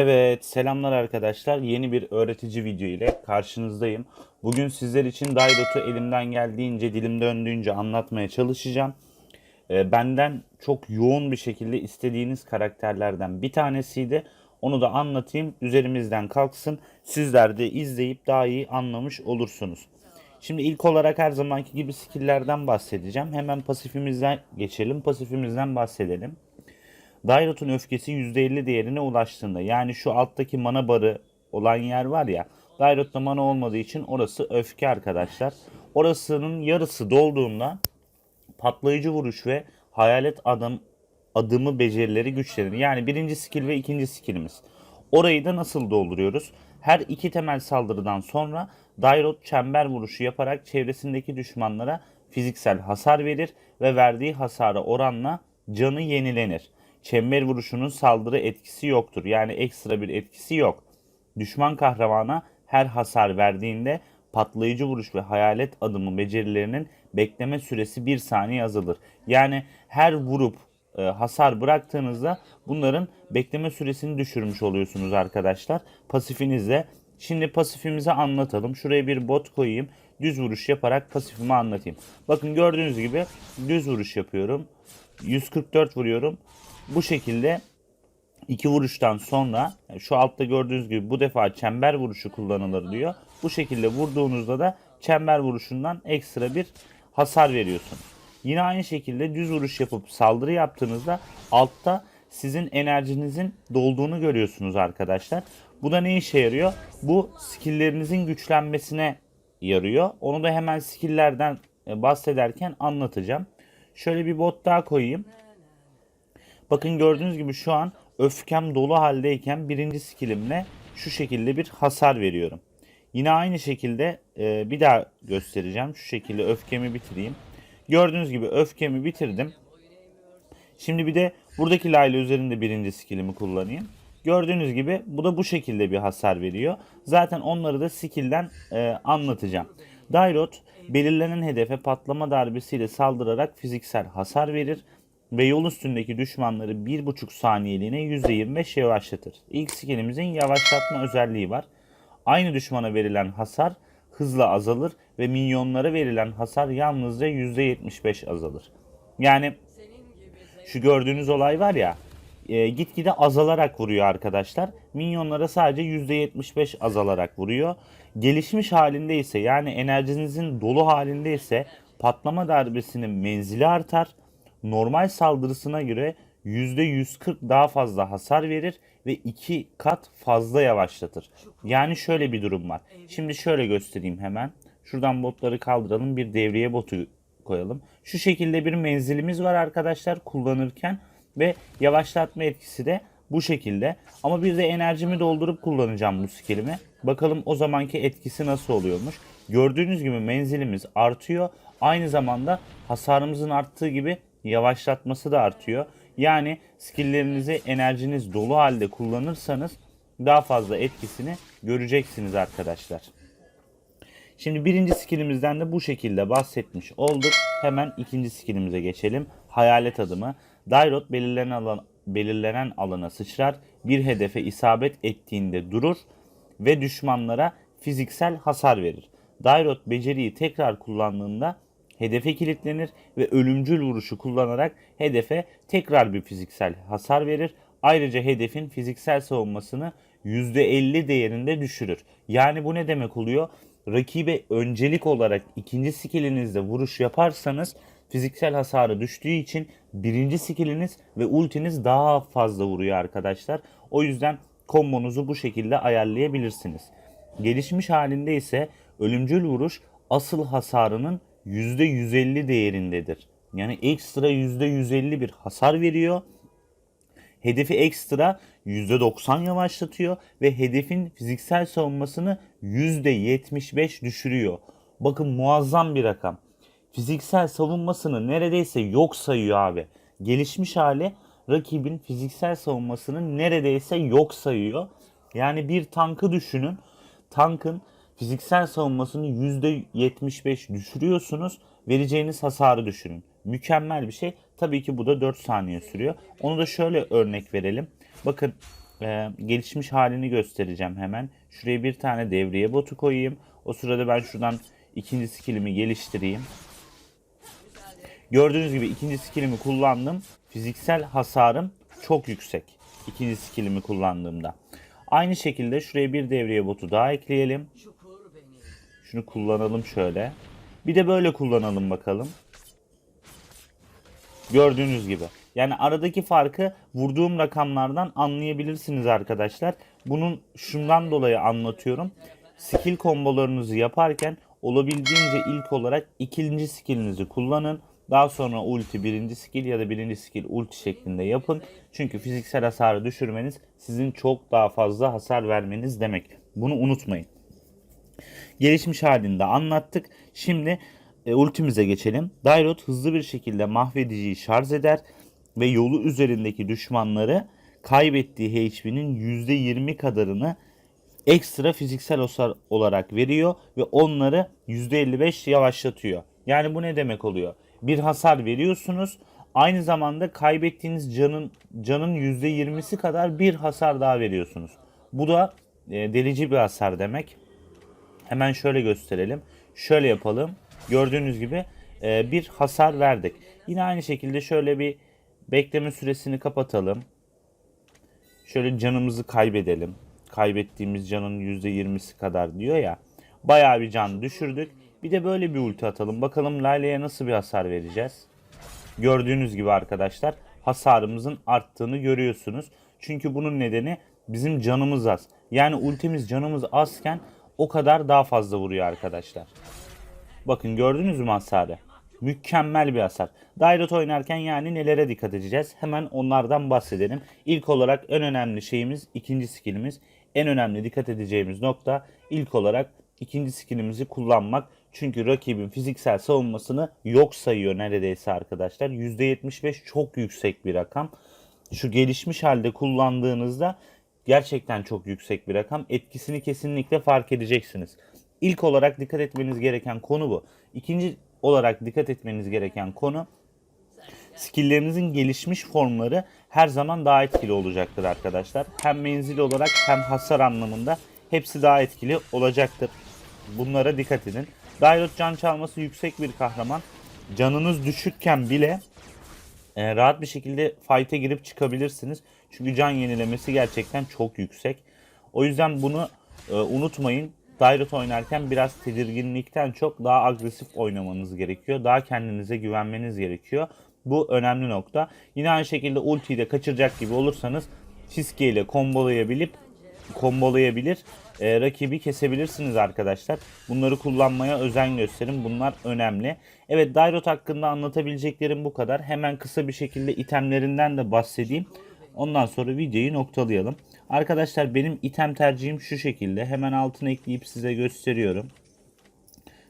Evet, selamlar arkadaşlar. Yeni bir öğretici video ile karşınızdayım. Bugün sizler için Dairot'u elimden geldiğince, dilim döndüğünce anlatmaya çalışacağım. Ee, benden çok yoğun bir şekilde istediğiniz karakterlerden bir tanesiydi. Onu da anlatayım, üzerimizden kalksın. Sizler de izleyip daha iyi anlamış olursunuz. Şimdi ilk olarak her zamanki gibi skill'lerden bahsedeceğim. Hemen pasifimizden geçelim. Pasifimizden bahsedelim. Dairot'un öfkesi %50 değerine ulaştığında yani şu alttaki mana barı olan yer var ya Dairot'ta mana olmadığı için orası öfke arkadaşlar. Orasının yarısı dolduğunda patlayıcı vuruş ve hayalet adam adımı becerileri güçlenir. Yani birinci skill ve ikinci skillimiz. Orayı da nasıl dolduruyoruz? Her iki temel saldırıdan sonra Dairot çember vuruşu yaparak çevresindeki düşmanlara fiziksel hasar verir ve verdiği hasara oranla canı yenilenir. Çember vuruşunun saldırı etkisi yoktur. Yani ekstra bir etkisi yok. Düşman kahramana her hasar verdiğinde patlayıcı vuruş ve hayalet adımı becerilerinin bekleme süresi bir saniye azalır. Yani her vurup e, hasar bıraktığınızda bunların bekleme süresini düşürmüş oluyorsunuz arkadaşlar. Pasifinizle. Şimdi pasifimizi anlatalım. Şuraya bir bot koyayım. Düz vuruş yaparak pasifimi anlatayım. Bakın gördüğünüz gibi düz vuruş yapıyorum. 144 vuruyorum. Bu şekilde iki vuruştan sonra şu altta gördüğünüz gibi bu defa çember vuruşu kullanılır diyor. Bu şekilde vurduğunuzda da çember vuruşundan ekstra bir hasar veriyorsunuz. Yine aynı şekilde düz vuruş yapıp saldırı yaptığınızda altta sizin enerjinizin dolduğunu görüyorsunuz arkadaşlar. Bu da ne işe yarıyor? Bu skilllerinizin güçlenmesine yarıyor. Onu da hemen skilllerden e, bahsederken anlatacağım. Şöyle bir bot daha koyayım. Bakın gördüğünüz gibi şu an öfkem dolu haldeyken birinci skillimle şu şekilde bir hasar veriyorum. Yine aynı şekilde e, bir daha göstereceğim. Şu şekilde öfkemi bitireyim. Gördüğünüz gibi öfkemi bitirdim. Şimdi bir de buradaki Layla üzerinde birinci skillimi kullanayım. Gördüğünüz gibi bu da bu şekilde bir hasar veriyor. Zaten onları da skill'den e, anlatacağım. Dairot belirlenen hedefe patlama darbesiyle saldırarak fiziksel hasar verir ve yol üstündeki düşmanları 1,5 saniyeliğine %25 yavaşlatır. İlk skillimizin yavaşlatma özelliği var. Aynı düşmana verilen hasar hızla azalır ve minyonlara verilen hasar yalnızca %75 azalır. Yani şu gördüğünüz olay var ya e, gitgide azalarak vuruyor arkadaşlar. Minyonlara sadece %75 azalarak vuruyor. Gelişmiş halinde ise yani enerjinizin dolu halinde ise patlama darbesinin menzili artar. Normal saldırısına göre %140 daha fazla hasar verir ve 2 kat fazla yavaşlatır. Yani şöyle bir durum var. Şimdi şöyle göstereyim hemen. Şuradan botları kaldıralım. Bir devreye botu koyalım. Şu şekilde bir menzilimiz var arkadaşlar kullanırken ve yavaşlatma etkisi de bu şekilde. Ama bir de enerjimi doldurup kullanacağım bu skillimi. Bakalım o zamanki etkisi nasıl oluyormuş. Gördüğünüz gibi menzilimiz artıyor. Aynı zamanda hasarımızın arttığı gibi yavaşlatması da artıyor. Yani skilllerinizi enerjiniz dolu halde kullanırsanız daha fazla etkisini göreceksiniz arkadaşlar. Şimdi birinci skillimizden de bu şekilde bahsetmiş olduk. Hemen ikinci skillimize geçelim. Hayalet adımı. Dairot belirlenen, alan, belirlenen alana sıçrar. Bir hedefe isabet ettiğinde durur ve düşmanlara fiziksel hasar verir. Dairot beceriyi tekrar kullandığında hedefe kilitlenir ve ölümcül vuruşu kullanarak hedefe tekrar bir fiziksel hasar verir. Ayrıca hedefin fiziksel savunmasını %50 değerinde düşürür. Yani bu ne demek oluyor? Rakibe öncelik olarak ikinci skillinizde vuruş yaparsanız fiziksel hasarı düştüğü için birinci skilliniz ve ultiniz daha fazla vuruyor arkadaşlar. O yüzden kombonuzu bu şekilde ayarlayabilirsiniz. Gelişmiş halinde ise ölümcül vuruş asıl hasarının %150 değerindedir. Yani ekstra %150 bir hasar veriyor. Hedefi ekstra %90 yavaşlatıyor ve hedefin fiziksel savunmasını %75 düşürüyor. Bakın muazzam bir rakam. Fiziksel savunmasını neredeyse yok sayıyor abi. Gelişmiş hali rakibin fiziksel savunmasını neredeyse yok sayıyor. Yani bir tankı düşünün. Tankın fiziksel savunmasını %75 düşürüyorsunuz. Vereceğiniz hasarı düşünün. Mükemmel bir şey. Tabii ki bu da 4 saniye sürüyor. Onu da şöyle örnek verelim. Bakın e, gelişmiş halini göstereceğim hemen. Şuraya bir tane devriye botu koyayım. O sırada ben şuradan ikinci skillimi geliştireyim. Gördüğünüz gibi ikinci skillimi kullandım. Fiziksel hasarım çok yüksek. İkinci skillimi kullandığımda. Aynı şekilde şuraya bir devriye botu daha ekleyelim. Şunu kullanalım şöyle. Bir de böyle kullanalım bakalım. Gördüğünüz gibi. Yani aradaki farkı vurduğum rakamlardan anlayabilirsiniz arkadaşlar. Bunun şundan dolayı anlatıyorum. Skill kombolarınızı yaparken olabildiğince ilk olarak ikinci skillinizi kullanın. Daha sonra ulti birinci skill ya da birinci skill ulti şeklinde yapın. Çünkü fiziksel hasarı düşürmeniz sizin çok daha fazla hasar vermeniz demek. Bunu unutmayın. Gelişmiş halinde anlattık. Şimdi e, ultimize geçelim. Dairot hızlı bir şekilde mahvediciyi şarj eder ve yolu üzerindeki düşmanları kaybettiği HP'nin %20 kadarını ekstra fiziksel hasar olarak veriyor ve onları %55 yavaşlatıyor. Yani bu ne demek oluyor? Bir hasar veriyorsunuz. Aynı zamanda kaybettiğiniz canın canın %20'si kadar bir hasar daha veriyorsunuz. Bu da e, delici bir hasar demek. Hemen şöyle gösterelim. Şöyle yapalım. Gördüğünüz gibi e, bir hasar verdik. Yine aynı şekilde şöyle bir bekleme süresini kapatalım. Şöyle canımızı kaybedelim. Kaybettiğimiz canın %20'si kadar diyor ya. Bayağı bir can düşürdük. Bir de böyle bir ulti atalım. Bakalım Layle'ye nasıl bir hasar vereceğiz. Gördüğünüz gibi arkadaşlar hasarımızın arttığını görüyorsunuz. Çünkü bunun nedeni bizim canımız az. Yani ultimiz canımız azken o kadar daha fazla vuruyor arkadaşlar. Bakın gördünüz mü hasarı? Mükemmel bir hasar. Dairot oynarken yani nelere dikkat edeceğiz? Hemen onlardan bahsedelim. İlk olarak en önemli şeyimiz ikinci skillimiz. En önemli dikkat edeceğimiz nokta ilk olarak ikinci skillimizi kullanmak. Çünkü rakibin fiziksel savunmasını yok sayıyor neredeyse arkadaşlar. %75 çok yüksek bir rakam. Şu gelişmiş halde kullandığınızda gerçekten çok yüksek bir rakam. Etkisini kesinlikle fark edeceksiniz. İlk olarak dikkat etmeniz gereken konu bu. İkinci olarak dikkat etmeniz gereken konu skill'lerinizin gelişmiş formları her zaman daha etkili olacaktır arkadaşlar. Hem menzil olarak hem hasar anlamında hepsi daha etkili olacaktır. Bunlara dikkat edin. Dairot can çalması yüksek bir kahraman. Canınız düşükken bile e, rahat bir şekilde fight'e girip çıkabilirsiniz. Çünkü can yenilemesi gerçekten çok yüksek. O yüzden bunu e, unutmayın. Dairot oynarken biraz tedirginlikten çok daha agresif oynamanız gerekiyor. Daha kendinize güvenmeniz gerekiyor. Bu önemli nokta. Yine aynı şekilde ultiyi de kaçıracak gibi olursanız Fiske ile kombolayabilip kombolayabilir. e, rakibi kesebilirsiniz arkadaşlar. Bunları kullanmaya özen gösterin. Bunlar önemli. Evet Dairot hakkında anlatabileceklerim bu kadar. Hemen kısa bir şekilde itemlerinden de bahsedeyim. Ondan sonra videoyu noktalayalım. Arkadaşlar benim item tercihim şu şekilde. Hemen altına ekleyip size gösteriyorum.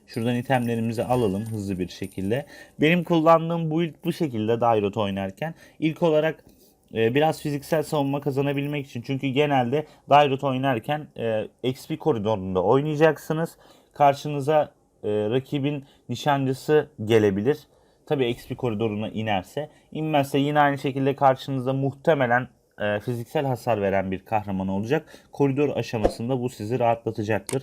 Şuradan itemlerimizi alalım hızlı bir şekilde. Benim kullandığım build bu şekilde Dairot oynarken. İlk olarak e, biraz fiziksel savunma kazanabilmek için. Çünkü genelde Dairot oynarken e, XP koridorunda oynayacaksınız. Karşınıza e, rakibin nişancısı gelebilir. Tabi XP koridoruna inerse. İnmezse yine aynı şekilde karşınızda muhtemelen e, fiziksel hasar veren bir kahraman olacak. Koridor aşamasında bu sizi rahatlatacaktır.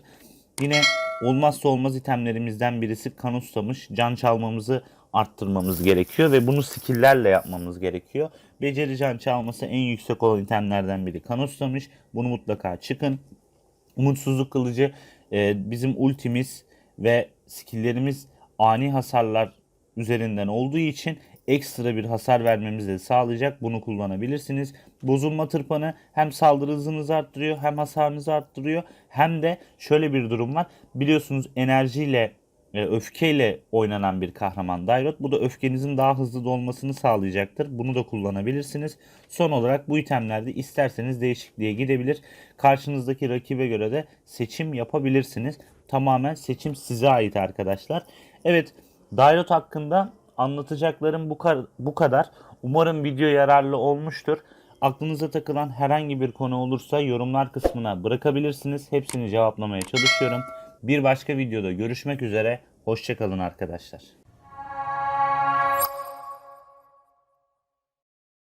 Yine olmazsa olmaz itemlerimizden birisi kan ustamış. Can çalmamızı arttırmamız gerekiyor ve bunu skill'lerle yapmamız gerekiyor. Beceri can çalması en yüksek olan itemlerden biri kan ustamış. Bunu mutlaka çıkın. Umutsuzluk kılıcı e, bizim ultimiz ve skill'lerimiz ani hasarlar üzerinden olduğu için ekstra bir hasar vermemizi de sağlayacak. Bunu kullanabilirsiniz. Bozulma tırpanı hem saldırı hızınızı arttırıyor hem hasarınızı arttırıyor. Hem de şöyle bir durum var. Biliyorsunuz enerjiyle e, öfkeyle oynanan bir kahraman Dairot. Bu da öfkenizin daha hızlı dolmasını sağlayacaktır. Bunu da kullanabilirsiniz. Son olarak bu itemlerde isterseniz değişikliğe gidebilir. Karşınızdaki rakibe göre de seçim yapabilirsiniz. Tamamen seçim size ait arkadaşlar. Evet Dairot hakkında anlatacaklarım bu, kar- bu kadar. Umarım video yararlı olmuştur. Aklınıza takılan herhangi bir konu olursa yorumlar kısmına bırakabilirsiniz. Hepsini cevaplamaya çalışıyorum. Bir başka videoda görüşmek üzere. Hoşçakalın arkadaşlar.